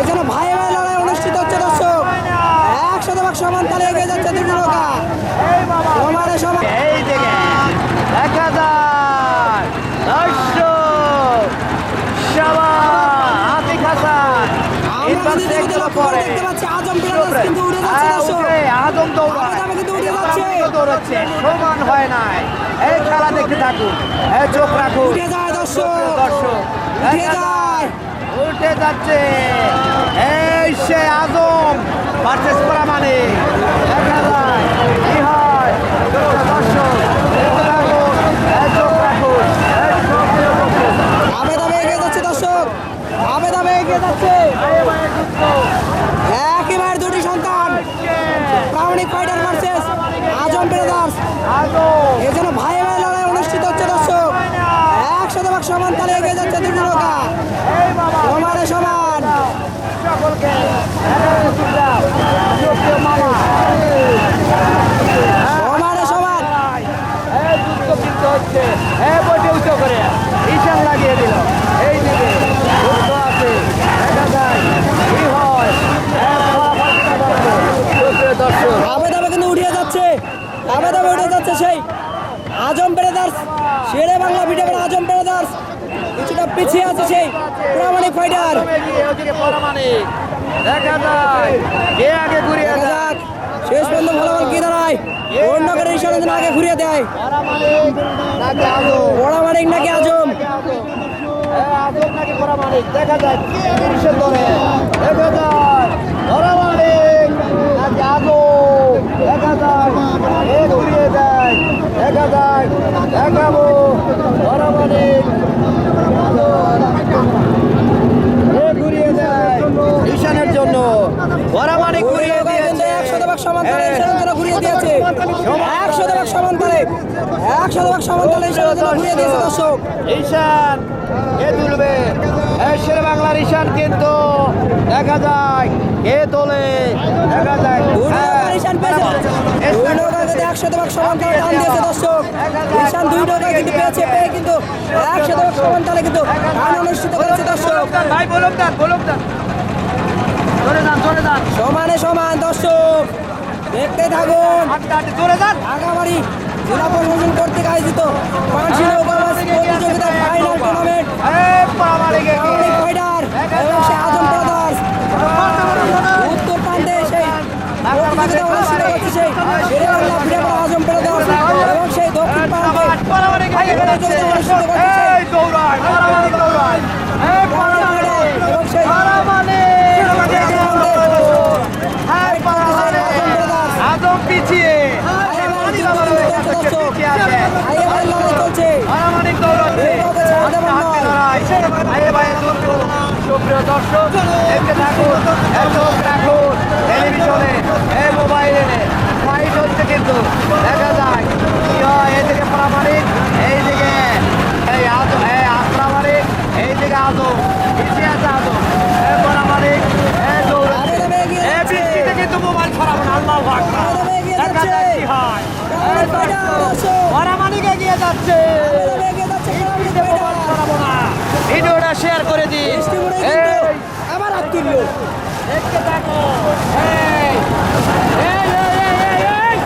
এখানে ভাই ভাই লড়াই অনুষ্ঠিত হচ্ছে দর্শক। এক শতভাগ সমান তালে এগিয়ে যাচ্ছে দর্শক দর্শক। উঠে যাচ্ছে। এই সে আজম ভার্সেস মানে। দেখা যায় কি হয় দর্শক দেখতে থাকুন এই চোখ রাখুন এই সক্রিয় দর্শক। আবে দাবে এগিয়ে যাচ্ছে দর্শক আবে দাবে এগিয়ে যাচ্ছে একই মায়ের দুটি সন্তান Pramanik fighter versus Azam brothers Azam এই জন্য ভাই ভাই লড়াই অনুষ্ঠিত হচ্ছে দর্শক একশো ভাগ সমান তালে এগিয়ে যাচ্ছে দুটি নৌকা এই বাবা সমানে সমান সকলকে সুপ্রিয় মামা সমানে সমান এই যুদ্ধ কিন্তু হচ্ছে বইটি উঁচু করে। ঈশান লাগিয়ে দিল। এই দিকে যুদ্ধ আছে। দেখা যায়। কি হয়? দর্শক। কিন্তু উঠিয়ে যাচ্ছে। আবে উঠে যাচ্ছে সেই Azam brothers Sher-e Bangla video Azam brothers কিছুটা পিছিয়ে আছে সেই প্রামাণিক ফাইটার দেখা যায়। কে আগে ঘুরিয়ে যায়। শেষ পর্যন্ত ফলাফল কি দাঁড়ায়? করে ইশারা আগে ঘুরিয়ে দেয়? নাকি দেখা পরমাণিক নাকি আজম? ঘুরিয়ে দেয় দেখা ঘুরিয়ে ঈশানের জন্য পরমাণিক ঘুরিয়ে ভাগ ঘুরিয়ে দিয়েছে। একশো ভাগ একশো ভাগ সমান তালে ঘুরিয়ে দিয়েছে দর্শক। ঈশান কে তুলবে? শের বাংলার ঈশান কিন্তু দেখা যায় কে তোলে? দেখা যায়। হ্যাঁ, ঈশান পেয়েছে। একশো সমান তালে টান দিয়েছে দর্শক। ঈশান দুই নৌকা কিন্তু পেয়েছে পেয়ে কিন্তু একশো সমান তালে কিন্তু টান অনুষ্ঠিত করেছে দর্শক। ভাই বলুক দেন বলুক দেন। চলে যান চলে যান সমানে সমান দর্শক। দেখতে থাকুন। চলে যান। আগাবাড়ি জেলা প্রশাসন কর্তৃক আয়োজিত প্রতিযোগিতার ফাইনাল টুর্নামেন্ট প্রামাণিক ফাইটার এবং সে আজম ব্রাদার্স উত্তর প্রান্তে সেই প্রতিযোগিতা অনুষ্ঠিত হচ্ছে সেই শেরে বাংলা ফিরে আজম ব্রাদার্স এবং সেই দক্ষিণ প্রান্তে প্রতিযোগিতা অনুষ্ঠিত করছে সেই এই দৌড়ায় পরমাণিক দৌড়ায় এই পরমাণিক এবং সেই পরমাণিক হ্যাঁ আজম ব্রাদার্স আজম পিছিয়ে আইএমএল লড়াই চলছে পারমাণিক দৌড়াচ্ছে হাতে হাতে লড়াই আরে ভাই সুপ্রিয় দর্শক দেখতে থাকুন এই চোখ রাখুন টেলিভিশনে এই মোবাইলে ফাইট হচ্ছে কিন্তু দেখা যায় কি হয় এদিকে পারমাণিক এইদিকে এই আজম এই আপ্রামাণিক এইদিকে আজম পিছিয়ে এগিয়ে এই বৃষ্টিতে কিন্তু মোবাইল হয় যাচ্ছে এগিয়ে যাচ্ছে বৃষ্টিতে মোবাইল ছড়াবো না ভিডিওটা শেয়ার করে দিন আবার হাত তুললো পাউডার পাউডার পাউডার এই এই এই এই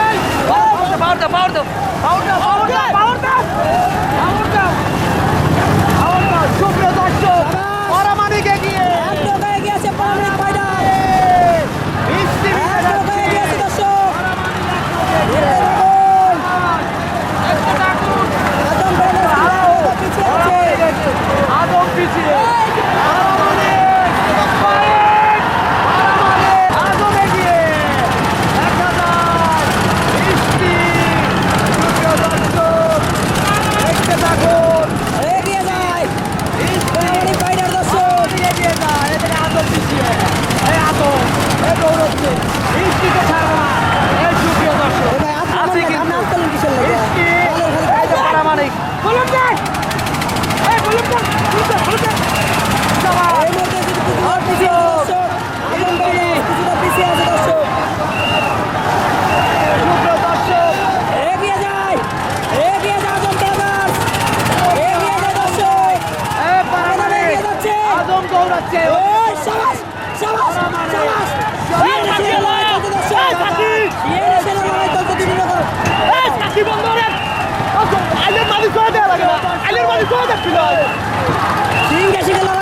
এই পাওয়ার দাও পাওয়ার দাও পাওয়ার দাও পাওয়ার দাও পাওয়ার দাও পাওয়ার দাও পাওয়ার দাও সুপ্রিয় দর্শক পারমাণিক এগিয়ে এক নৌকা এগিয়ে আছে প্রামাণিক ফাইটার বৃষ্টি এক নৌকা এগিয়ে আছে দর্শক দেখতে থাকুন আজম ব্রাদার্স পিছিয়ে আছে আদম পিছিয়ে পারমাণিক ফাইট পারমাণিক আদম এগিয়ে দেখা যায় বৃষ্টি সুপ্রিয় দর্শক দেখতে থাকুন এগিয়ে যায় বৃষ্টি প্রামাণিক ফাইটার দর্শক এগিয়ে যায় এখানে আদম পিছিয়ে এই আদম এই দৌড়চ্ছে বৃষ্টিকে ছাড়বো না এই সুপ্রিয় দর্শক এ ভাই আপনি আছে বলেন, কিন্তু আপনি আন্দোলন কিসের লাগে বৃষ্টি বলেন খালি এই যে পারমাণিক বলুন যাই এই বলুন যাই বলুন যাই বলুন যাই এই মুহূর্তে কিন্তু কিছুটা পিছিয়ে আছে দর্শক আজম ব্রাদার্স কিছুটা পিছিয়ে আছে দর্শক সুপ্রিয় দর্শক এগিয়ে যায় এগিয়ে যায় আজম ব্রাদার্স এগিয়ে যায় দর্শক এই পারমাণিক এগিয়ে যাচ্ছে আদম দৌড়াচ্ছে ওই সাবাস সাবাস সাবাস এই সাকি! লড়াই চলছে দর্শক এই সাকি! এই সেনা লড়াই চলছে দুটি নৌকার এই সাকি বন্ধ করেন আইলের মালিক করে দেওয়া লাগে না আইলের মালিক করে দেখছিল সিংহে সিংহে লড়াই